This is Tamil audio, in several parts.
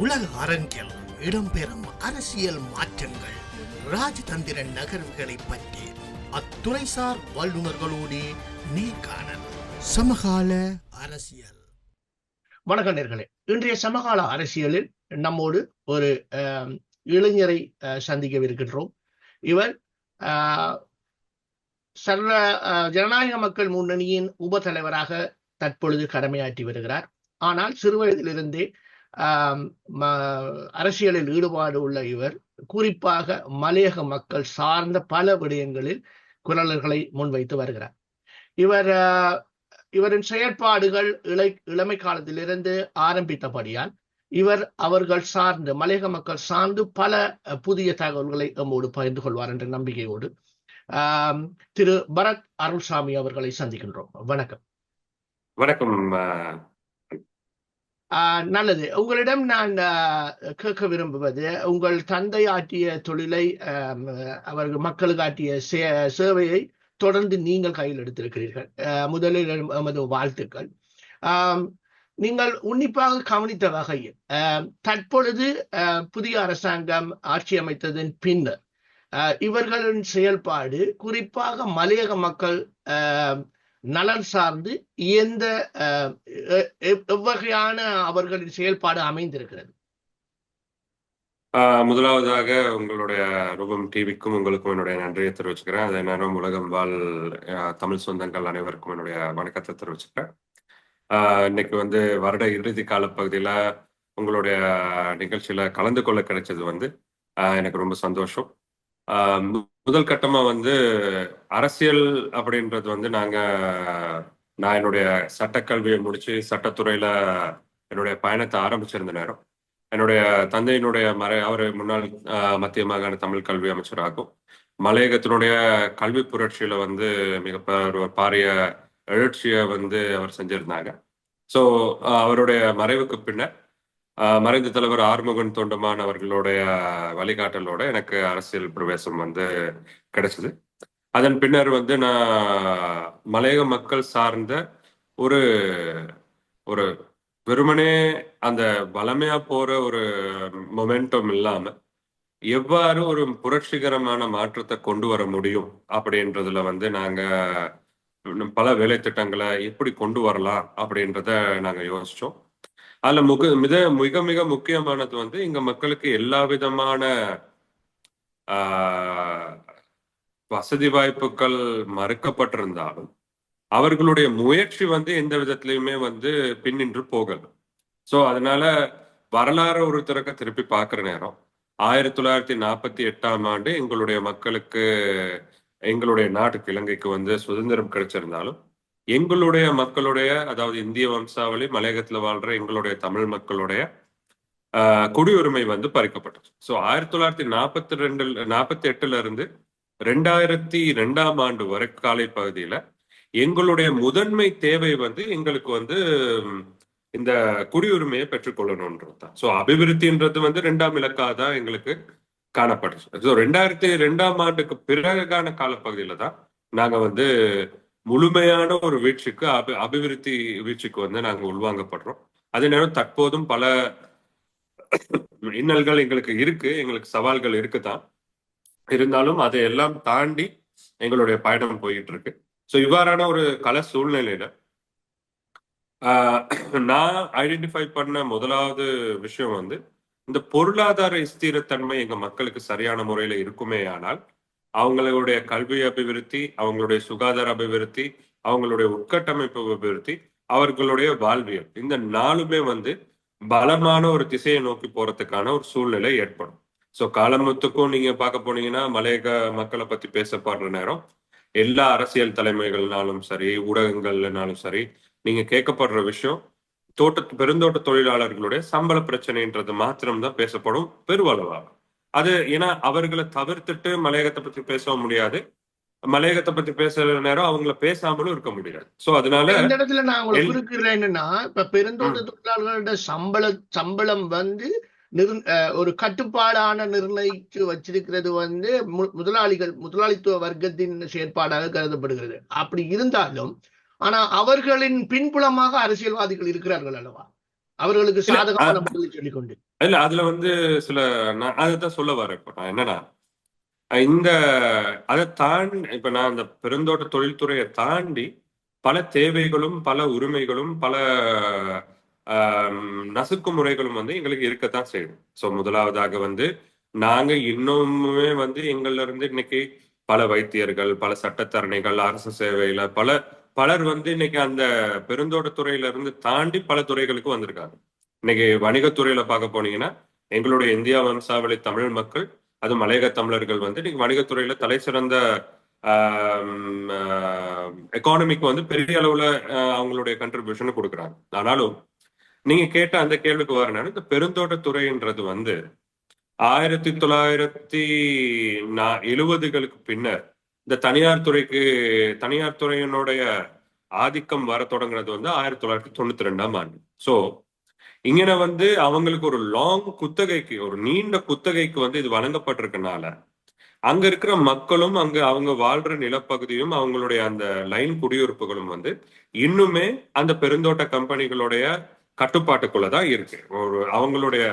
உலக அரங்கில் இடம்பெறும் அரசியல் மாற்றங்கள் ராஜதந்திர நகர்வுகளை பற்றி அத்துறைசார் வல்லுநர்களோடு நேர்காணல் சமகால அரசியல். வணக்க நேர்களே. இன்றைய சமகால அரசியலில் நம்மோடு ஒரு அஹ், இளைஞரை அஹ், சந்திக்கவிருக்கின்றோம். இவர் சர்வ ஜனநாயக மக்கள் முன்னணியின் உப தலைவராக தற்பொழுது கடமையாற்றி வருகிறார். ஆனால் சிறுவயதிலிருந்தே அரசியலில் ஈடுபாடு உள்ள இவர் குறிப்பாக மலையக மக்கள் சார்ந்த பல விடயங்களில் குரலர்களை முன்வைத்து வருகிறார். இவர் இவரின் செயற்பாடுகள் இளை இளமை காலத்திலிருந்து ஆரம்பித்தபடியால் இவர் அவர்கள் சார்ந்து மலையக மக்கள் சார்ந்து பல புதிய தகவல்களை நம்மோடு பகிர்ந்து கொள்வார் என்ற நம்பிக்கையோடு திரு பரத் அருள்சாமி அவர்களை சந்திக்கின்றோம். வணக்கம். வணக்கம் நல்லது. உங்களிடம் நான் கேட்க விரும்புவது உங்கள் தந்தை ஆற்றிய தொழிலை அவர்கள் மக்களுக்கு ஆற்றிய சே- சேவையை தொடர்ந்து நீங்கள் கையில் எடுத்திருக்கிறீர்கள். முதலில் எமது வாழ்த்துக்கள். நீங்கள் உன்னிப்பாக கவனித்த வகையில் தற்பொழுது புதிய அரசாங்கம் ஆட்சி அமைத்ததன் பின்னர் இவர்களின் செயல்பாடு குறிப்பாக மலையக மக்கள் நலன் சார்ந்து எந்த எவ்வகையான அவர்களின் செயல்பாடு அமைந்திருக்கிறது? முதலாவதாக உங்களுடைய ரூபம் டிவிக்கும் உங்களுக்கும் என்னுடைய நன்றியை தெரிவிச்சுக்கிறேன். அதே நேரம் உலகம் வாழ் அஹ், தமிழ் சொந்தங்கள் அனைவருக்கும் என்னுடைய வணக்கத்தை தெரிவிச்சுக்கிறேன். இன்னைக்கு வந்து வருட இறுதி கால பகுதியில் உங்களுடைய நிகழ்ச்சியில கலந்து கொள்ள கிடைச்சது வந்து எனக்கு ரொம்ப சந்தோஷம். முதல் கட்டமா வந்து அரசியல் அப்படின்றது வந்து நாங்க நான் என்னுடைய சட்டக்கல்வியை முடிச்சு சட்டத்துறையில என்னுடைய பயணத்தை ஆரம்பிச்சிருந்த நேரம். என்னுடைய தந்தையினுடைய மறை அவர் முன்னாள் ஆஹ், மத்திய மாகாண தமிழ் கல்வி அமைச்சராகும். மலையகத்தினுடைய கல்வி புரட்சியில வந்து மிக பாரிய எழுச்சியை வந்து அவர் செஞ்சிருந்தாங்க. ஸோ அவருடைய மறைவுக்கு பின்னர் மறைந்த தலைவர் ஆறுமுகன் தொண்டமான் அவர்களுடைய வழிகாட்டலோட எனக்கு அரசியல் பிரவேசம் வந்து கிடைச்சது. அதன் பின்னர் வந்து நான் மலையக மக்கள் சார்ந்த ஒரு ஒரு வெறுமனே அந்த வளமையா போற ஒரு மொமெண்டம் இல்லாம எவ்வாறு ஒரு புரட்சிகரமான மாற்றத்தை கொண்டு வர முடியும் அப்படின்றதுல வந்து நாங்க இன்னும் பல வேலை திட்டங்களை எப்படி கொண்டு வரலாம் அப்படின்றத நாங்க யோசிச்சோம். அதுல முக மிக மிக மிக முக்கியமானது வந்து இங்க மக்களுக்கு எல்லா விதமான ஆஹ், வசதி வாய்ப்புகள் மறுக்கப்பட்டிருந்தாலும் அவர்களுடைய முயற்சி வந்து எந்த விதத்திலையுமே வந்து பின்னின்று போகல. சோ அதனால வரலாறு ஒரு திறக்க திருப்பி பார்க்குற நேரம். ஆயிரத்தி தொள்ளாயிரத்தி நாற்பத்தி எட்டாம் ஆண்டு எங்களுடைய மக்களுக்கு எங்களுடைய நாட்டுக்கு இலங்கைக்கு வந்து சுதந்திரம் கிடைச்சிருந்தாலும் எங்களுடைய மக்களுடைய அதாவது இந்திய வம்சாவளி மலையகத்துல வாழ்ற எங்களுடைய தமிழ் மக்களுடைய ஆஹ், குடியுரிமை வந்து பறிக்கப்பட்டது. ஸோ ஆயிரத்தி தொள்ளாயிரத்தி நாற்பத்தி ரெண்டு நாற்பத்தி எட்டுல இருந்து ரெண்டாயிரத்தி ரெண்டாம் ஆண்டு வரை காலை பகுதியில எங்களுடைய முதன்மை தேவை வந்து எங்களுக்கு வந்து இந்த குடியுரிமையை பெற்றுக்கொள்ளணும்ன்றது தான் ஸோ அபிவிருத்தின்றது வந்து ரெண்டாம் இலக்காக தான் எங்களுக்கு காணப்படுது ஸோ ரெண்டாயிரத்தி ரெண்டாம் ஆண்டுக்கு பிறகான காலப்பகுதியில தான் நாங்கள் வந்து முழுமையான ஒரு வீழ்ச்சிக்கு அபி அபிவிருத்தி வீழ்ச்சிக்கு வந்து நாங்க உள்வாங்கப்படுறோம். அதே நேரம் தற்போதும் பல இன்னல்கள் எங்களுக்கு இருக்கு. எங்களுக்கு சவால்கள் இருக்குதான். இருந்தாலும் அதை எல்லாம் தாண்டி எங்களுடைய பயணம் போயிட்டு இருக்கு ஸோ இவ்வாறான ஒரு கல சூழ்நிலையில ஆஹ், நான் ஐடென்டிஃபை பண்ண முதலாவது விஷயம் வந்து இந்த பொருளாதார ஸ்திரத்தன்மை எங்க மக்களுக்கு சரியான முறையில இருக்குமே ஆனால் அவங்களுடைய கல்வி அபிவிருத்தி அவங்களுடைய சுகாதார அபிவிருத்தி அவங்களுடைய உட்கட்டமைப்பு அபிவிருத்தி அவர்களுடைய வாழ்வியல். இந்த நாலுமே வந்து பலமான ஒரு திசையை நோக்கி போறதுக்கான ஒரு சூழ்நிலை ஏற்படும். ஸோ காலமுத்துக்கும் நீங்க பார்க்க போனீங்கன்னா மலையக மக்களை பத்தி பேசப்படுற நேரம். எல்லா அரசியல் தலைமைகள்னாலும் சரி ஊடகங்கள்னாலும் சரி நீங்க கேட்கப்படுற விஷயம் தோட்ட பெருந்தோட்ட தொழிலாளர்களுடைய சம்பள பிரச்சனைன்றது மாத்திரம்தான் பேசப்படும் பெருவளவாகும். அது ஏன்னா அவர்களை தவிர்த்துட்டு மலையகத்தை பத்தி பேசவும் முடியாது. மலையகத்தை பத்தி பேசுற நேரம் அவங்கள பேசாமலும் இருக்க முடியாது. சோ அதனால இந்த இடத்துல நான் உங்களை எல்- குறுக்கிறேன் என்னன்னா இப்ப பெருந்தோட்ட தொழிலாளர்களோட சம்பள சம்பளம் வந்து நிர் ஒரு கட்டுப்பாடான நிர்ணயித்து வச்சிருக்கிறது வந்து மு- முதலாளிகள் முதலாளித்துவ வர்க்கத்தின் செயற்பாடாக கருதப்படுகிறது. அப்படி இருந்தாலும் ஆனா அவர்களின் பின்புலமாக அரசியல்வாதிகள் இருக்கிறார்கள் அல்லவா? அவர்களுக்கு சாதகமான பதிலை சொல்லிக்கொண்டு. இல்ல அதுல வந்து சில நான் அதைத்தான் சொல்ல வரேன் இப்போ நான். என்னன்னா இந்த அதை தாண்டி இப்ப நான் இந்த பெருந்தோட்ட தொழில்துறையை தாண்டி பல தேவைகளும் பல உரிமைகளும் பல நசுக்கு முறைகளும் வந்து எங்களுக்கு இருக்கத்தான் செய்யும். ஸோ முதலாவதாக வந்து நாங்க இன்னுமே வந்து எங்கள்ல இருந்து இன்னைக்கு பல வைத்தியர்கள் பல சட்டத்தரணிகள் அரசு சேவையில பல பலர் வந்து இன்னைக்கு அந்த பெருந்தோட்டத்துறையில இருந்து தாண்டி பல துறைகளுக்கு வந்திருக்காங்க. இன்னைக்கு வணிகத்துறையில பார்க்க போனீங்கன்னா எங்களுடைய இந்தியா வம்சாவளி தமிழ் மக்கள் அது மலையக தமிழர்கள் வந்து இன்னைக்கு வணிகத்துறையில தலை சிறந்த எக்கானமிக்கு வந்து பெரிய அளவுல அவங்களுடைய கண்ட்ரிபியூஷன் கொடுக்குறாங்க. ஆனாலும் நீங்க கேட்ட அந்த கேள்விக்கு வரணும் இந்த பெருந்தோட்டத்துறைன்றது வந்து ஆயிரத்தி தொள்ளாயிரத்தி நா எழுபதுகளுக்கு பின்னர் இந்த தனியார் துறைக்கு தனியார் துறையினுடைய ஆதிக்கம் வர தொடங்குறது வந்து ஆயிரத்தி தொள்ளாயிரத்தி தொண்ணூத்தி ரெண்டாம் ஆண்டு. சோ இங்கன வந்து அவங்களுக்கு ஒரு லாங் குத்தகைக்கு ஒரு நீண்ட குத்தகைக்கு வந்து இது வழங்கப்பட்டிருக்கனால அங்க இருக்கிற மக்களும் அங்க அவங்க வாழ்ற நிலப்பகுதியும் அவங்களுடைய அந்த லைன் குடியிருப்புகளும் வந்து இன்னுமே அந்த பெருந்தோட்ட கம்பெனிகளுடைய கட்டுப்பாட்டுக்குள்ள தான் இருக்கு. ஒரு அவங்களுடைய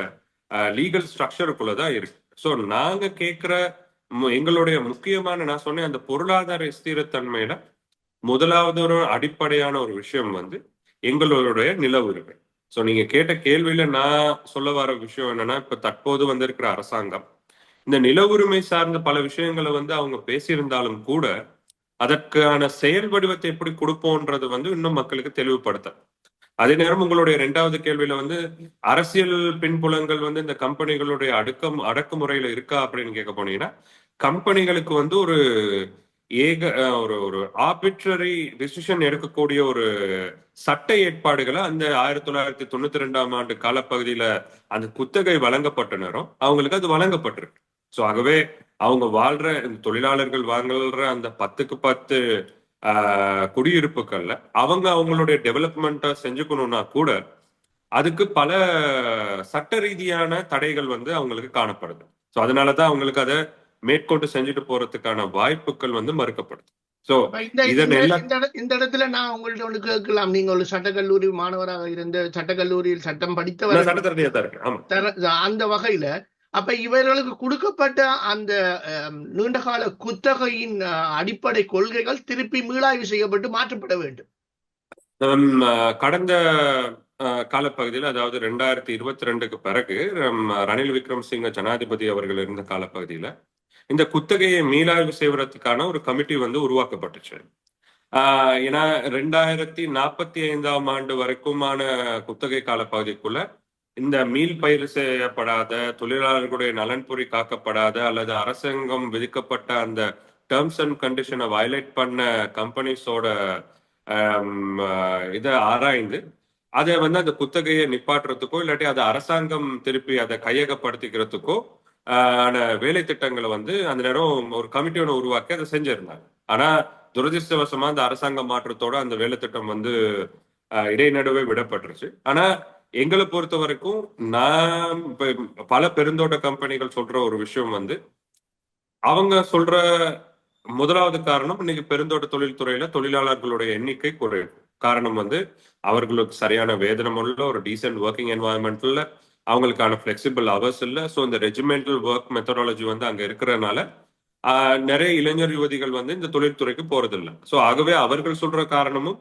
லீகல் ஸ்ட்ரக்சருக்குள்ள தான் இருக்கு. ஸோ நாங்க கேட்கிற எங்களுடைய முக்கியமான நான் சொன்னேன் அந்த பொருளாதார ஸ்திரத்தன்மையில முதலாவது ஒரு அடிப்படையான ஒரு விஷயம் வந்து எங்களுடைய நில உரிமை ஸோ நீங்க கேட்ட கேள்வியில நான் சொல்ல வர விஷயம் என்னன்னா இப்ப தற்போது வந்திருக்கிற அரசாங்கம் இந்த நில உரிமை சார்ந்த பல விஷயங்களை வந்து அவங்க பேசியிருந்தாலும் கூட அதற்கான செயல் வடிவத்தை எப்படி கொடுப்போன்றது வந்து இன்னும் மக்களுக்கு தெளிவுபடுத்த அதே நேரம் உங்களுடைய இரண்டாவது கேள்வியில வந்து அரசியல் பின்புலங்கள் வந்து இந்த கம்பெனிகளுடைய அடுக்கம் அடக்குமுறையில இருக்கா அப்படின்னு கேட்க போனீங்கன்னா கம்பெனிகளுக்கு வந்து ஒரு ஏக ஒரு ஒரு ஆர்பிட்ரரி டிசிஷன் எடுக்கக்கூடிய ஒரு சட்ட ஏற்பாடுகளை அந்த ஆயிரத்தி தொள்ளாயிரத்தி தொண்ணூத்தி ரெண்டாம் ஆண்டு காலப்பகுதியில அந்த குத்தகை வழங்கப்பட்ட நேரம் அவங்களுக்கு அது வழங்கப்பட்டிருக்கு. ஸோ ஆகவே அவங்க வாழ்ற இந்த தொழிலாளர்கள் வாங்குற அந்த பத்துக்கு பத்து குடியிருப்புகள்ல அவங்க அவங்களுடைய டெவலப்மெண்ட்டை செஞ்சுக்கணும்னா கூட அதுக்கு பல சட்ட ரீதியான தடைகள் வந்து அவங்களுக்கு காணப்படுது. ஸோ அதனாலதான் அவங்களுக்கு அதை மேற்கொண்டு செஞ்சுட்டு போறதுக்கான வாய்ப்புகள் வந்து மறுக்கப்படுது. ஸோ இந்த இடத்துல நான் உங்கள்ட்ட ஒன்று கேட்கலாம். நீங்க ஒரு சட்டக்கல்லூரி மாணவராக இருந்த சட்டக்கல்லூரியில் சட்டம் படித்தவர் சட்டத்தரணியா தான் தர- அந்த வகையில அப்ப இவர்களுக்கு கொடுக்கப்பட்ட அந்த நீண்டகால குத்தகையின் அடிப்படை கொள்கைகள் திருப்பி மீளாய்வு செய்யப்பட்டு மாற்றப்பட வேண்டும். கடந்த காலப்பகுதியில் அதாவது ரெண்டாயிரத்தி இருபத்தி ரெண்டுக்கு பிறகு ரணில் விக்ரமசிங்க ஜனாதிபதி அவர்கள் இருந்த காலப்பகுதியில இந்த குத்தகையை மீளாய்வு செய்வதற்கான ஒரு கமிட்டி வந்து உருவாக்கப்பட்டுச்சு. ஆஹ் ஏன்னா ரெண்டாயிரத்தி நாற்பத்தி ஐந்தாம் ஆண்டு வரைக்குமான குத்தகை காலப்பகுதிக்குள்ள இந்த மீள் பயிர் செய்யப்படாத தொழிலாளர்களுடைய நலன்புரி காக்கப்படாத அல்லது அரசாங்கம் விதிக்கப்பட்ட அந்த டேர்ம்ஸ் அண்ட் கண்டிஷனை வயலேட் பண்ண கம்பெனிஸோட இதை ஆராய்ந்து அதை வந்து அந்த குத்தகையை நிப்பாட்டுறதுக்கோ இல்லாட்டி அதை அரசாங்கம் திருப்பி அதை கையகப்படுத்திக்கிறதுக்கோ ஆஹ் ஆன வேலை திட்டங்களை வந்து அந்த நேரம் ஒரு கமிட்டி ஒன்று உருவாக்கி அதை செஞ்சிருந்தாங்க. ஆனா துரதிருஷ்டவசமா அந்த அரசாங்க மாற்றத்தோட அந்த வேலை திட்டம் வந்து இடைநடுவே விடப்பட்டுருச்சு. ஆனா எங்களை பொறுத்த வரைக்கும் நான் இப்ப பல பெருந்தோட்ட கம்பெனிகள் சொல்ற ஒரு விஷயம் வந்து அவங்க சொல்ற முதலாவது காரணம் இன்னைக்கு பெருந்தோட்ட தொழில்துறையில தொழிலாளர்களுடைய எண்ணிக்கை குறையும் காரணம் வந்து அவர்களுக்கு சரியான வேதனம் உள்ள ஒரு டீசென்ட் ஒர்க்கிங் என்வாயன்மெண்ட்ல அவங்களுக்கான ஃபிளெக்சிபிள் அவர்ஸ் இல்லை ஸோ இந்த ரெஜிமெண்டல் ஒர்க் மெத்தடாலஜி வந்து அங்க இருக்கிறதுனால நிறைய இளைஞர் யுவதிகள் வந்து இந்த தொழில்துறைக்கு போறதில்லை. ஸோ ஆகவே அவர்கள் சொல்ற காரணமும்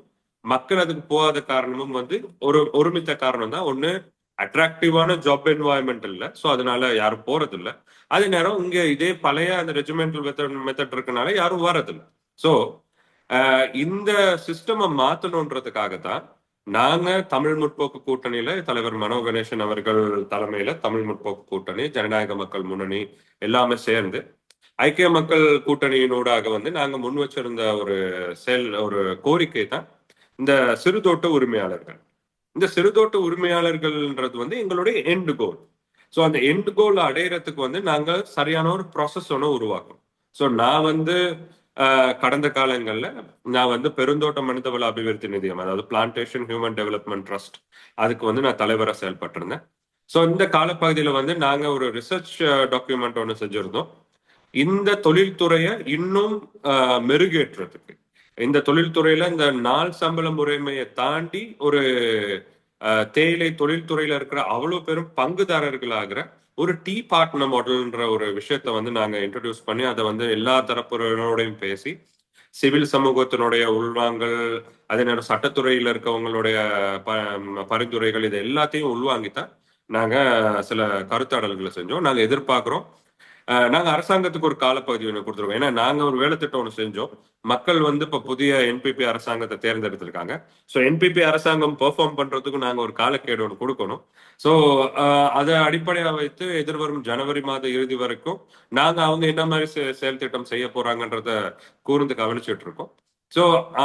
மக்கள் அதுக்கு போகாத காரணமும் வந்து ஒரு ஒருமித்த காரணம் தான். ஒண்ணு அட்ராக்டிவான ஜாப் என்வாயன்மெண்ட் இல்லை. ஸோ அதனால யாரும் போறதில்ல. அதே நேரம் இங்க இதே பழைய அந்த ரெஜிமெண்டல் மெத்தட் மெத்தட் இருக்கனால யாரும் வரதில்லை. ஸோ இந்த சிஸ்டமை மாத்தணுன்றதுக்காக தான் நாங்க தமிழ் முற்போக்கு கூட்டணியில தலைவர் மனோ கணேசன் அவர்கள் தலைமையில தமிழ் முற்போக்கு கூட்டணி ஜனநாயக மக்கள் முன்னணி எல்லாமே சேர்ந்து ஐக்கிய மக்கள் கூட்டணியினூடாக வந்து நாங்க முன் வச்சிருந்த ஒரு செயல் ஒரு கோரிக்கை தான் இந்த சிறுதோட்ட உரிமையாளர்கள். இந்த சிறுதோட்ட உரிமையாளர்கள்ன்றது வந்து எங்களுடைய எண்டு கோல் ஸோ அந்த எண்டு கோல் அடையிறதுக்கு வந்து நாங்க சரியான ஒரு ப்ராசஸ் ஒன்று உருவாக்கணும். ஸோ நான் வந்து ஆஹ், கடந்த காலங்கள்ல நான் வந்து பெருந்தோட்ட மனிதவள அபிவிருத்தி நிதியம் அதாவது பிளான்டேஷன் ஹியூமன் டெவலப்மெண்ட் ட்ரஸ்ட் அதுக்கு வந்து நான் தலைவராக செயல்பட்டிருந்தேன். ஸோ இந்த காலப்பகுதியில் வந்து நாங்க ஒரு ரிசர்ச் டாக்குமெண்ட் ஒன்று செஞ்சிருந்தோம். இந்த தொழில்துறையை இன்னும் ஆஹ், மெருகேற்றுறதுக்கு இந்த தொழில்துறையில இந்த நாள் சம்பள முறைமையை தாண்டி ஒரு தேயிலை தொழில்துறையில இருக்கிற அவ்வளவு பெரும் பங்குதாரர்களாகிற ஒரு டீ பார்ட்னர் மாடல்ன்ற ஒரு விஷயத்த வந்து நாங்க இன்ட்ரடியூஸ் பண்ணி அதை வந்து எல்லா தரப்புகளோடையும் பேசி சிவில் சமூகத்தினுடைய உள்வாங்கல் அதே நேரம் சட்டத்துறையில இருக்கவங்களுடைய ப- பரிந்துரைகள் இது எல்லாத்தையும் உள்வாங்கித்தான் நாங்க சில கருத்தாடல்களை செஞ்சோம். நாங்க எதிர்பார்க்கிறோம் நாங்கள் நாங்க அரசாங்கத்துக்கு ஒரு காலப்பகுதி ஒன்று கொடுத்துருக்கோம். ஏன்னா நாங்க ஒரு வேலை திட்டம் ஒன்று செஞ்சோம். மக்கள் வந்து இப்போ புதிய என்பிபி அரசாங்கத்தை தேர்ந்தெடுத்திருக்காங்க. ஸோ என்பிபி அரசாங்கம் பெர்ஃபார்ம் பண்றதுக்கு நாங்க ஒரு காலக்கேடு ஒன்று கொடுக்கணும். ஸோ அதை அடிப்படையாக வைத்து எதிர்வரும் ஜனவரி மாத இறுதி வரைக்கும் நாங்க அவங்க என்ன மாதிரி செ- செயல் திட்டம் செய்ய போறாங்கன்றத கூர்ந்து கவனிச்சுட்டு இருக்கோம். ஸோ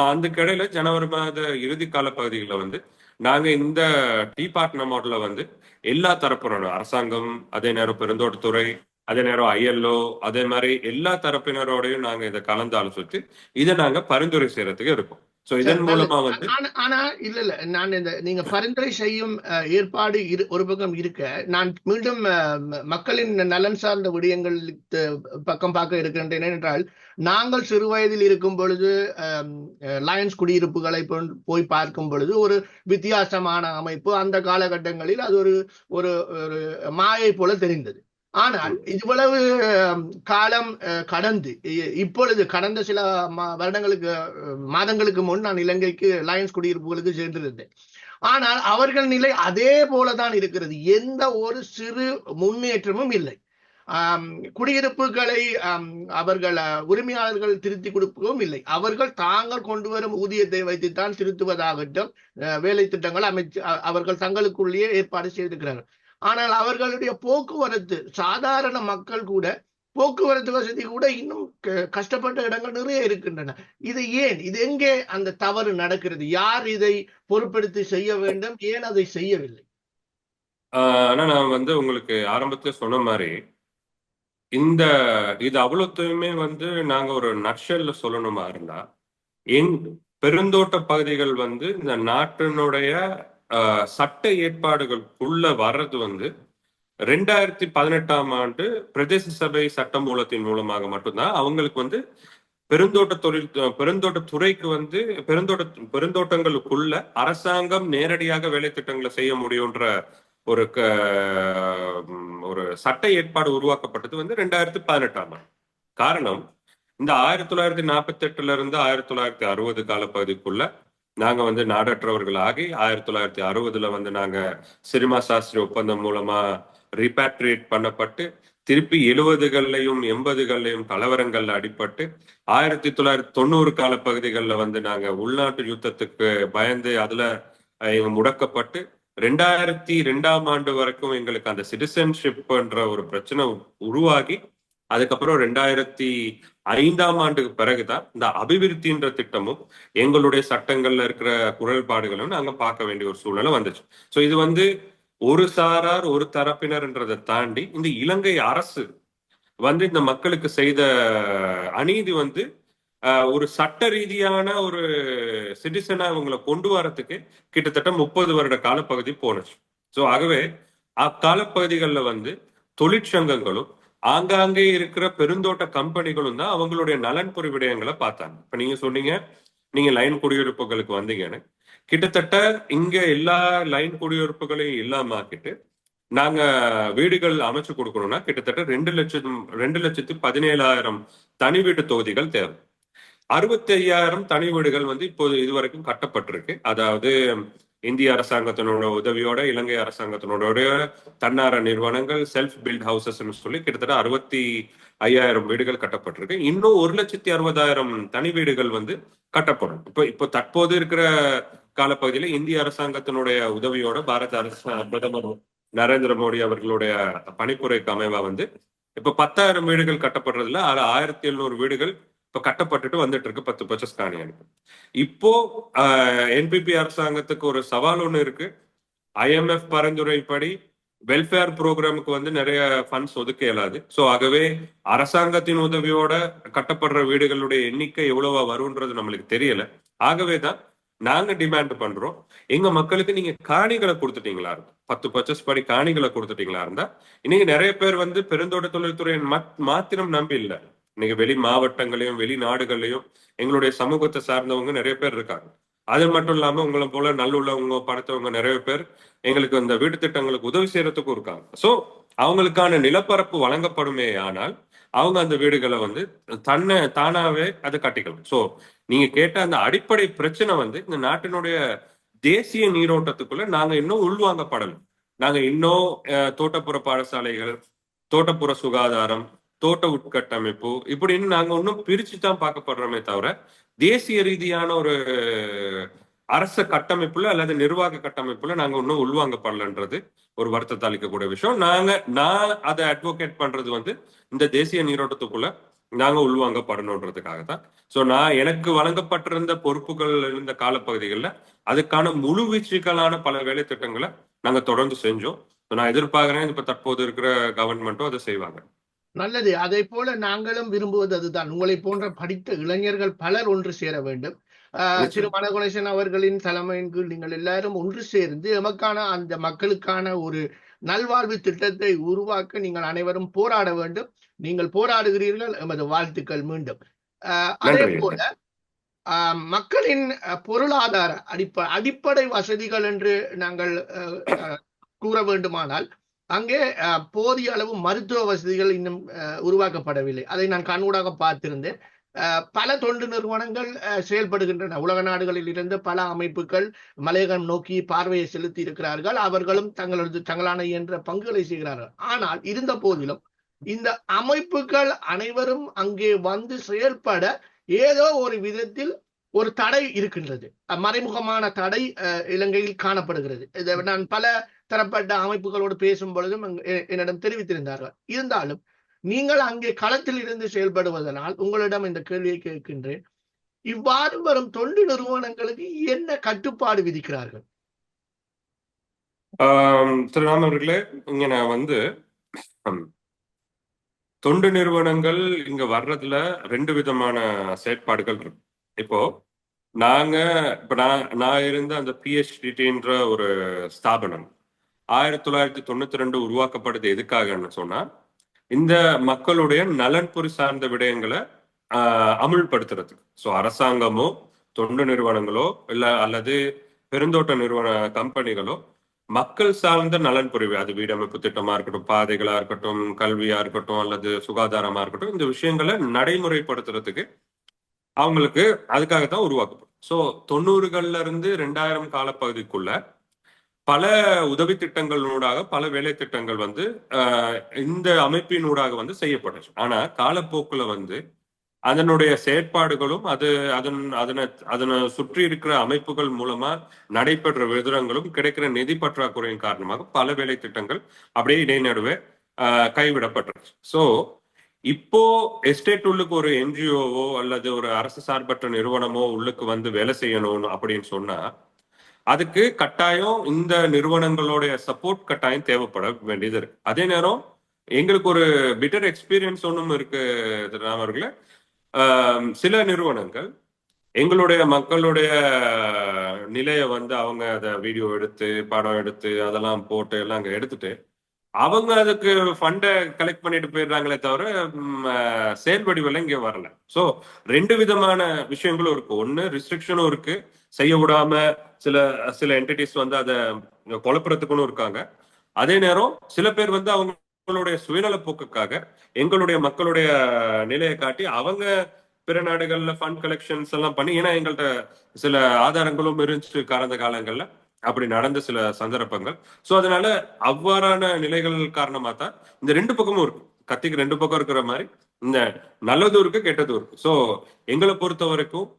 அந்த கிடையில ஜனவரி மாத இறுதி கால பகுதிகளில் வந்து நாங்க இந்த டீ பார்ட்னர் மாடல வந்து எல்லா தரப்பினரோட அரசாங்கம் அதே நேரம் பெருந்தோட்டத்துறை அதே நேரம் ஐஎல்ஓ அதே மாதிரி எல்லா தரப்பினரோடையும் நாங்க இதை கலந்து ஆலோசித்து இதை நாங்க பரிந்துரை செய்யறதுக்கு இருக்கோம் இதன் மூலமா. வந்து ஆனா- இல்ல இல்ல நான் இந்த நீங்க பரிந்துரை செய்யும் ஏற்பாடு இரு- ஒரு பக்கம் இருக்க நான் மீண்டும் மக்களின் நலன் சார்ந்த விடயங்கள் பக்கம் பார்க்க இருக்கின்றேன் என்றால் நாங்கள் சிறு வயதில் இருக்கும் பொழுது லயன்ஸ் குடியிருப்புகளை போய் பார்க்கும் பொழுது ஒரு வித்தியாசமான அமைப்பு அந்த காலகட்டங்களில் அது ஒரு ஒரு மாயை போல தெரிந்தது ஆனால் இவ்வளவு காலம் கடந்து இப்பொழுது கடந்த சில வருடங்களுக்கு மாதங்களுக்கு முன் நான் இலங்கைக்கு லயன்ஸ் குடியிருப்புகளுக்கு சென்றிருந்தேன் ஆனால் அவர்கள் நிலை அதே போலதான் இருக்கிறது. எந்த ஒரு சிறு முன்னேற்றமும் இல்லை. குடியிருப்புகளை அவர்கள் உரிமையாளர்கள் திருத்தி கொடுக்கவும் இல்லை. அவர்கள் தாங்கள் கொண்டு வரும் ஊதியத்தை வைத்துத்தான் திருத்துவதாகட்டும் வேலை திட்டங்கள் அமைச்சு அவர்கள் தங்களுக்குள்ளேயே ஏற்பாடு செய்திருக்கிறார்கள். ஆனால் அவர்களுடைய போக்குவரத்து சாதாரண மக்கள் கூட போக்குவரத்து வசதி கூட இன்னும் க- கஷ்டப்பட்ட இடங்கள் நிறைய இருக்கின்றன. இது ஏன்? இது எங்கே அந்த தவறு நடக்கிறது? யார் இதை பொருட்படுத்தி செய்ய வேண்டும்? ஏன் அதை செய்யவில்லை? ஆஹ் ஆனா நான் வந்து உங்களுக்கு ஆரம்பத்துல சொன்ன மாதிரி இந்த இது அவ்வளோத்தையுமே வந்து நாங்க ஒரு நக்ஷல்ல சொல்லணுமா இருந்தா என் பெருந்தோட்ட பகுதிகள் வந்து இந்த நாட்டினுடைய சட்ட ஏற்பாடுகளுக்குள்ள வர்றது வந்து ரெண்டாயிரத்தி பதினெட்டாம் ஆண்டு பிரதேச சபை சட்ட மூலத்தின் மூலமாக மட்டும்தான். அவங்களுக்கு வந்து பெருந்தோட்ட தொழில் பெருந்தோட்ட துறைக்கு வந்து பெருந்தோட்ட பெருந்தோட்டங்களுக்குள்ள அரசாங்கம் நேரடியாக வேலை திட்டங்களை செய்ய முடியுன்ற ஒரு க ஒரு சட்ட ஏற்பாடு உருவாக்கப்பட்டது வந்து ரெண்டாயிரத்தி பதினெட்டாம் ஆண்டு. காரணம் இந்த ஆயிரத்தி தொள்ளாயிரத்தி நாற்பத்தி எட்டுல இருந்து ஆயிரத்தி தொள்ளாயிரத்தி அறுபது காலப்பகுதிக்குள்ள நாங்க வந்து நாடற்றவர்கள் ஆகி ஆயிரத்தி தொள்ளாயிரத்தி அறுபதுல வந்து நாங்க சினிமா சாஸ்திரி ஒப்பந்தம் மூலமா ரிபேட்ரியேட் பண்ணப்பட்டு திருப்பி எழுபதுகள்லையும் எண்பதுகள்லையும் கலவரங்கள்ல அடிபட்டு ஆயிரத்தி தொள்ளாயிரத்தி தொண்ணூறு கால பகுதிகளில் வந்து நாங்க உள்நாட்டு யுத்தத்துக்கு பயந்து அதுல முடக்கப்பட்டு ரெண்டாயிரத்தி ரெண்டாம் ஆண்டு வரைக்கும் எங்களுக்கு அந்த சிட்டிசன்ஷிப்ன்ற ஒரு பிரச்சனை உருவாகி அதுக்கப்புறம் ரெண்டாயிரத்தி ஐந்தாம் ஆண்டுக்கு பிறகுதான் இந்த அபிவிருத்தின்ற திட்டமும் எங்களுடைய சட்டங்கள்ல இருக்கிற குரல்பாடுகளும் நாங்க பார்க்க வேண்டிய ஒரு சூழ்நிலை வந்துச்சு. ஸோ இது வந்து ஒரு சாரார் ஒரு தரப்பினர்ன்றதை தாண்டி இந்த இலங்கை அரசு வந்து இந்த மக்களுக்கு செய்த அநீதி வந்து ஆஹ், ஒரு சட்ட ரீதியான ஒரு சிட்டிசனா அவங்கள கொண்டு வரத்துக்கு கிட்டத்தட்ட முப்பது வருட காலப்பகுதி போனுச்சு. ஸோ ஆகவே அக்காலப்பகுதிகளில் வந்து தொழிற்சங்கங்களும் ஆங்காங்கே இருக்கிற பெருந்தோட்ட கம்பெனிகளும் தான் அவங்களுடைய நலன் புரி விடயங்களை பார்த்தாங்க. இப்ப நீங்க சொன்னீங்க நீங்க லைன் குடியிருப்புகளுக்கு வந்தீங்கன்னு. கிட்டத்தட்ட இங்க எல்லா லைன் குடியிருப்புகளையும் இல்லாம ஆக்கிட்டு நாங்க வீடுகள் அமைச்சு கொடுக்கணும்னா கிட்டத்தட்ட ரெண்டு லட்சம் ரெண்டு லட்சத்து பதினேழாயிரம் தனி வீட்டு தொகுதிகள் தேவை. அறுபத்தி ஐயாயிரம் தனி வீடுகள் வந்து இப்போது இதுவரைக்கும் கட்டப்பட்டிருக்கு. அதாவது இந்திய அரசாங்கத்தினோட உதவியோட இலங்கை அரசாங்கத்தினோட தன்னார நிறுவனங்கள் செல்ஃப் பில்ட் ஹவுசஸ் சொல்லி கிட்டத்தட்ட அறுபத்தி ஐயாயிரம் வீடுகள் கட்டப்பட்டிருக்கு. இன்னும் ஒரு லட்சத்தி அறுபதாயிரம் தனி வீடுகள் வந்து கட்டப்படும். இப்போ இப்போ தற்போது இருக்கிற காலப்பகுதியில இந்திய அரசாங்கத்தினுடைய உதவியோட பாரத அரசு பிரதமர் நரேந்திர மோடி அவர்களுடைய பணிப்புரைக்கு அமைவா வந்து இப்ப பத்தாயிரம் வீடுகள் கட்டப்படுறதுல அதுல ஆயிரத்தி எழுநூறு வீடுகள் இப்ப கட்டப்பட்டுட்டு வந்துட்டு இருக்கு பத்து பர்ச்சஸ் காணியானுக்கு இப்போ என்பிபி அரசாங்கத்துக்கு ஒரு சவால் ஒன்று இருக்கு. ஐஎம்எஃப் பரிந்துரைப்படி வெல்ஃபேர் ப்ரோக்ராமுக்கு வந்து நிறைய ஃபண்ட்ஸ் ஒதுக்க இயலாது. ஸோ ஆகவே அரசாங்கத்தின் உதவியோட கட்டப்படுற வீடுகளுடைய எண்ணிக்கை எவ்வளவா வரும்ன்றது நம்மளுக்கு தெரியல. ஆகவே தான் நாங்க டிமாண்ட் பண்றோம். எங்க மக்களுக்கு நீங்க காணிகளை கொடுத்துட்டீங்களா இருக்கும் பத்து பர்ச்சஸ் படி காணிகளை கொடுத்துட்டீங்களா இருந்தா இன்னைக்கு நிறைய பேர் வந்து பெருந்தோட்ட தொழில்துறையின் மாத்திரம் நம்பி இல்லை. இன்னைக்கு வெளி மாவட்டங்களையும் வெளிநாடுகள்லையும் எங்களுடைய சமூகத்தை சார்ந்தவங்க நிறைய பேர் இருக்காங்க. அது மட்டும் இல்லாம உங்களை போல நல்லுள்ளவங்க படைத்தவங்க நிறைய பேர் எங்களுக்கு இந்த வீட்டு திட்டங்களுக்கு உதவி செய்யறதுக்கும் இருக்காங்க. சோ அவங்களுக்கான நிலப்பரப்பு வழங்கப்படுமே ஆனால் அவங்க அந்த வீடுகளை வந்து தன்னை தானாவே அதை கட்டிக்கலாம் சோ நீங்க கேட்ட அந்த அடிப்படை பிரச்சனை வந்து இந்த நாட்டினுடைய தேசிய நீரோட்டத்துக்குள்ள நாங்க இன்னும் உள்வாங்கப்படல நாங்க இன்னும் தோட்டப்புற பாடசாலைகள் தோட்டப்புற சுகாதாரம் தோட்ட உட்கட்டமைப்பு இப்படின்னு நாங்க இன்னும் பிரிச்சு தான் பார்க்கப்படுறோமே தவிர தேசிய ரீதியான ஒரு அரச கட்டமைப்புல அல்லது நிர்வாக கட்டமைப்புல நாங்க இன்னும் உள்வாங்கப்படலன்றது ஒரு வருத்தத்தை அளிக்கக்கூடிய விஷயம். நாங்க நான் அதை அட்வொகேட் பண்றது வந்து இந்த தேசிய நீரோட்டத்துக்குள்ள நாங்க உள்வாங்கப்படணுன்றதுக்காக தான் ஸோ நான் எனக்கு வழங்கப்பட்டிருந்த பொறுப்புகள் இருந்த காலப்பகுதிகளில் அதுக்கான முழு வீச்சுக்களான பல வேலை திட்டங்களை நாங்க தொடர்ந்து செஞ்சோம். நான் எதிர்பார்க்கிறேன் இப்ப தற்போது இருக்கிற கவர்மெண்ட்டும் அதை செய்வாங்க. நல்லது. அதே போல நாங்களும் விரும்புவது அதுதான். உங்களை போன்ற படித்த இளைஞர்கள் பலர் ஒன்று சேர வேண்டும். திரு மனகுணேசன் அவர்களின் தலைமையின் கீழ் நீங்கள் எல்லாரும் ஒன்று சேர்ந்து எமக்கான அந்த மக்களுக்கான ஒரு நல்வாழ்வு திட்டத்தை உருவாக்க நீங்கள் அனைவரும் போராட வேண்டும். நீங்கள் போராடுகிறீர்கள். எமது வாழ்த்துக்கள் மீண்டும். அதே. போல ஆஹ் மக்களின் பொருளாதார அடிப்ப அடிப்படை வசதிகள் என்று நாங்கள் கூற வேண்டுமானால் அங்கே போதிய அளவு மருத்துவ வசதிகள் இன்னும் அஹ், உருவாக்கப்படவில்லை. அதை நான் கண்கூடாக பார்த்திருந்தேன். பல தொண்டு நிறுவனங்கள் அஹ், செயல்படுகின்றன. உலக நாடுகளில் இருந்து பல அமைப்புகள் மலையகம் நோக்கி பார்வையை செலுத்தி இருக்கிறார்கள். அவர்களும் தங்களது தங்களான என்ற பங்குகளை செய்கிறார்கள். ஆனால் இருந்த போதிலும் இந்த அமைப்புகள் அனைவரும் அங்கே வந்து செயல்பட ஏதோ ஒரு விதத்தில் ஒரு தடை இருக்கின்றது. மறைமுகமான தடை இலங்கையில் காணப்படுகிறது. இதை நான் பல தரப்பட்ட அமைப்புகளோடு பேசும் பொழுதும் என்னிடம் தெரிவித்திருந்தார்கள். இருந்தாலும் நீங்கள் அங்கே களத்தில் இருந்து செயல்படுவதனால் உங்களிடம் இந்த கேள்வியை கேட்கின்றேன். இவ்வாறு வரும் தொண்டு நிறுவனங்களுக்கு என்ன கட்டுப்பாடு விதிக்கிறார்கள்? திரு ராம் அவர்களே இங்க நான் வந்து தொண்டு நிறுவனங்கள் இங்க வர்றதுல ரெண்டு விதமான செயற்பாடுகள் இருக்கு. இப்போ நாங்க இப்ப நான் நான் இருந்த அந்த பிஹெச்டின்ற ஒரு ஸ்தாபனம் ஆயிரத்தி தொள்ளாயிரத்தி தொண்ணூத்தி ரெண்டு உருவாக்கப்படுது எதுக்காகன்னு சொன்னா இந்த மக்களுடைய நலன்புரி சார்ந்த விடயங்களை அமுல்படுத்துறதுக்கு. ஸோ அரசாங்கமோ தொண்டு நிறுவனங்களோ இல்ல அல்லது பெருந்தோட்ட நிறுவன கம்பெனிகளோ மக்கள் சார்ந்த நலன் புரிவு அது வீடமைப்பு திட்டமா இருக்கட்டும் பாதைகளா இருக்கட்டும் கல்வியா இருக்கட்டும் அல்லது சுகாதாரமா இருக்கட்டும் இந்த விஷயங்களை நடைமுறைப்படுத்துறதுக்கு அவங்களுக்கு அதுக்காக தான் உருவாக்கப்படும். ஸோ தொண்ணூறுகள்ல இருந்து ரெண்டாயிரம் காலப்பகுதிக்குள்ள பல உதவி திட்டங்களூடாக பல வேலை திட்டங்கள் வந்து ஆஹ், இந்த அமைப்பினூடாக வந்து செய்யப்பட்டுச்சு. ஆனா காலப்போக்குல வந்து அதனுடைய செயற்பாடுகளும் அது அதன் அதனை அதனை சுற்றி இருக்கிற அமைப்புகள் மூலமா நடைபெற்ற விதங்களும் கிடைக்கிற நிதி பற்றாக்குறையின் காரணமாக பல வேலை திட்டங்கள் அப்படியே இடைநடுவே ஆஹ், கைவிடப்பட்டுருச்சு ஸோ இப்போ எஸ்டேட் உள்ளுக்கு ஒரு என்ஜிஓவோ அல்லது ஒரு அரசு சார்பற்ற நிறுவனமோ உள்ளுக்கு வந்து வேலை செய்யணும் அப்படின்னு சொன்னா அதுக்கு கட்டாயம் இந்த நிறுவனங்களுடைய சப்போர்ட் கட்டாயம் தேவைப்பட வேண்டியது இருக்கு. அதே நேரம் எங்களுக்கு ஒரு பிட்டர் எக்ஸ்பீரியன்ஸ் ஒன்றும் இருக்கு அவர்களே. சில நிறுவனங்கள் எங்களுடைய மக்களுடைய நிலையை வந்து அவங்க அதை வீடியோ எடுத்து படம் எடுத்து அதெல்லாம் போட்டு எல்லாம் அங்கே எடுத்துட்டு அவங்க அதுக்கு ஃபண்டை கலெக்ட் பண்ணிட்டு போயிடுறாங்களே தவிர செயல்படிவில் இங்கே வரல. ஸோ ரெண்டு விதமான விஷயங்களும் இருக்கு. ஒன்னு ரிஸ்ட்ரிக்ஷனும் இருக்கு. செய்ய விடாம சில சில என்டிட்டிஸ் வந்து அதை குழப்புறதுக்குன்னு இருக்காங்க. அதே நேரம் சில பேர் வந்து அவங்களுடைய சுயநல போக்குக்காக எங்களுடைய மக்களுடைய நிலையை காட்டி அவங்க பிற நாடுகள்ல ஃபண்ட் கலெக்ஷன்ஸ் எல்லாம் பண்ணி ஏன்னா எங்கள்கிட்ட சில ஆதாரங்களும் இருந்துச்சு கடந்த காலங்களில். அப்படி நடந்த சில சந்தர்ப்பங்கள். சோ அதனால அவ்வாறான நிலைகள் காரணமா தான் இந்த ரெண்டு பக்கமும் இருக்கு. கத்திக்கு ரெண்டு பக்கம் இருக்கிற மாதிரி இந்த நல்லதும் இருக்கு கெட்டதும் இருக்கு. சோ எங்களை பொறுத்த வரைக்கும்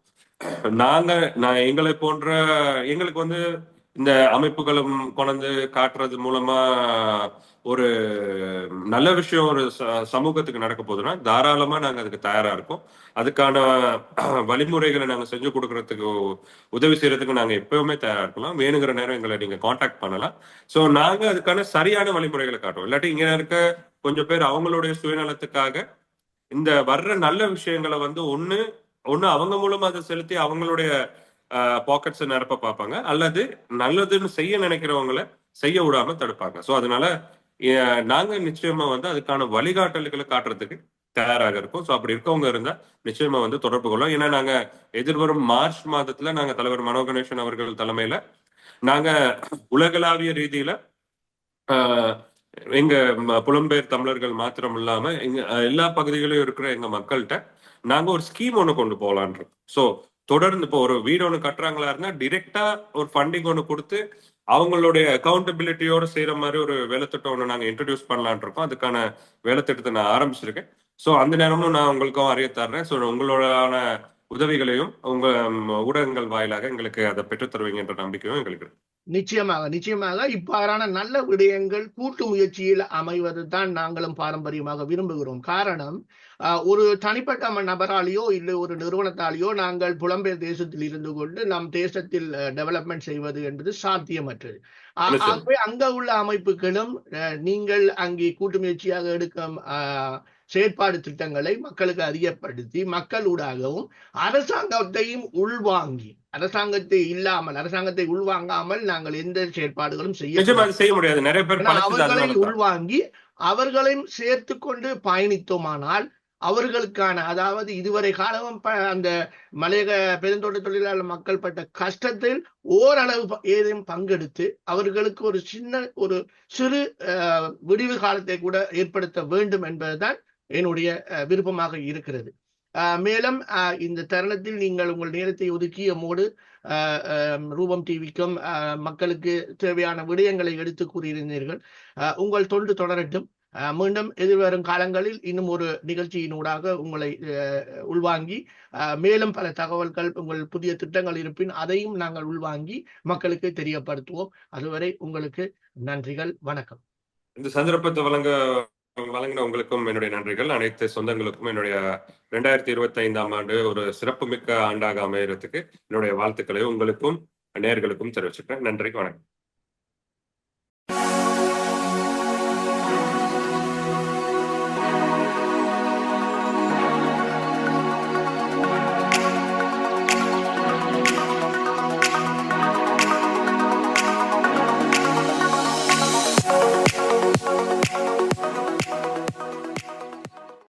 நாங்க நான் எங்களை போன்ற எங்களுக்கு வந்து இந்த அமைப்புகளும் கொண்டு காட்டுறது மூலமா ஒரு நல்ல விஷயம் ஒரு ச- சமூகத்துக்கு நடக்க போகுதுன்னா தாராளமா நாங்க அதுக்கு தயாரா இருக்கோம். அதுக்கான வழிமுறைகளை நாங்க செஞ்சு கொடுக்கறதுக்கு உதவி செய்யறதுக்கு நாங்க எப்பவுமே தயாரா இருக்கலாம். வேணுங்கிற நேரம் எங்களை நீங்க காண்டாக்ட் பண்ணலாம். சோ நாங்க அதுக்கான சரியான வழிமுறைகளை காட்டுவோம். இல்லாட்டி இங்க இருக்க கொஞ்சம் பேர் அவங்களுடைய சுயநலத்துக்காக இந்த வர்ற நல்ல விஷயங்களை வந்து ஒண்ணு ஒண்ணு அவங்க மூலமா அதை செலுத்தி அவங்களுடைய பாக்கெட்ஸை நிரப்ப பார்ப்பாங்க. அல்லது நல்லதுன்னு செய்ய நினைக்கிறவங்களை செய்ய விடாம தடுப்பாங்க. சோ அதனால நாங்க நிச்சயமா வந்து அதுக்கான வழிகாட்டல்களை காட்டுறதுக்கு தயாராக இருக்கும். ஸோ அப்படி இருக்கவங்க இருந்தா நிச்சயமா வந்து தொடர்பு கொள்ளும் ஏன்னா நாங்க எதிர்வரும் மார்ச் மாதத்துல நாங்க தலைவர் மனோ கணேசன் அவர்கள் தலைமையில நாங்க உலகளாவிய ரீதியில ஆஹ், எங்க புலம்பெயர் தமிழர்கள் மாத்திரம் இல்லாம எங்க எல்லா பகுதிகளிலும் இருக்கிற எங்க மக்கள்கிட்ட நாங்க ஒரு ஸ்கீம் ஒன்று கொண்டு போலான்றோம் ஸோ தொடர்ந்து இப்போ ஒரு வீடு ஒன்று கட்டுறாங்களா இருந்தா டிரெக்டா ஒரு ஃபண்டிங் ஒன்று கொடுத்து அவங்களுடைய அக்கௌண்டபிலிட்டியோட செய்யற மாதிரி ஒரு வேலை திட்டம் ஒன்று நாங்க இன்ட்ரடியூஸ் பண்ணலான் இருக்கோம். அதுக்கான வேலைத்திட்டத்தை நான் ஆரம்பிச்சிருக்கேன். ஸோ அந்த நேரமும் நான் உங்களுக்கும் அறிய தர்றேன். ஸோ உங்களோட உதவிகளையும் உங்க ஊடகங்கள் வாயிலாக எங்களுக்கு அதை பெற்றுத்தருவீங்க என்ற நம்பிக்கையும் எங்களுக்கு நிச்சயமாக நிச்சயமாக இவ்வாறான நல்ல விடயங்கள் கூட்டு முயற்சியில் அமைவது தான் நாங்களும் பாரம்பரியமாக விரும்புகிறோம். காரணம் ஒரு தனிப்பட்ட நபராலேயோ இல்லை ஒரு நிறுவனத்தாலேயோ நாங்கள் புலம்பெயர் தேசத்தில் இருந்து கொண்டு நம் தேசத்தில் டெவலப்மெண்ட் செய்வது என்பது சாத்தியமற்றது. ஆகவே அங்க உள்ள அமைப்புகளும் நீங்கள் அங்கே கூட்டு முயற்சியாக எடுக்கும் செயற்பாடு திட்டங்களை மக்களுக்கு அறியப்படுத்தி மக்களூடாகவும் அரசாங்கத்தையும் உள்வாங்கி அரசாங்கத்தை இல்லாமல் அரசாங்கத்தை உள்வாங்காமல் நாங்கள் எந்த செயற்பாடுகளும் செய்ய முடியாது நிறைய பேர் அவர்களை. உள்வாங்கி அவர்களையும் சேர்த்து கொண்டு பயணித்தோமானால் அவர்களுக்கான அதாவது இதுவரை காலமும் ப- அந்த மலையக பெருந்தோட்ட தொழிலாளர் மக்கள் பட்ட கஷ்டத்தில் ஓரளவு ஏதையும் பங்கெடுத்து அவர்களுக்கு ஒரு சின்ன ஒரு சிறு அஹ், விடிவு காலத்தை கூட ஏற்படுத்த வேண்டும் என்பதுதான் என்னுடைய அஹ், விருப்பமாக இருக்கிறது. மேலும் அஹ், இந்த தருணத்தில் நீங்கள் உங்கள் நேரத்தை ஒதுக்கியமோடு அஹ், அஹ், ரூபம் டிவிக்கும் அஹ், மக்களுக்கு தேவையான விடயங்களை எடுத்து கூறியிருந்தீர்கள். அஹ், உங்கள் தொண்டு தொடரட்டும். மீண்டும் எதிர்வரும் காலங்களில் இன்னும் ஒரு நிகழ்ச்சியினூடாக உங்களை அஹ், உள்வாங்கி அஹ், மேலும் பல தகவல்கள் உங்கள் புதிய திட்டங்கள் இருப்பின் அதையும் நாங்கள் உள்வாங்கி மக்களுக்கு தெரியப்படுத்துவோம். அதுவரை உங்களுக்கு நன்றிகள் வணக்கம். இந்த சந்தர்ப்பத்தை வழங்க வழங்கின உங்களுக்கும் என்னுடைய நன்றிகள். அனைத்து சொந்தங்களுக்கும் என்னுடைய ரெண்டாயிரத்தி இருபத்தி ஐந்தாம் ஆண்டு ஒரு சிறப்புமிக்க ஆண்டாக அமையறதுக்கு என்னுடைய வாழ்த்துக்களை உங்களுக்கும் நேர்களுக்கும் தெரிவிச்சுக்கிறேன். நன்றி வணக்கம்.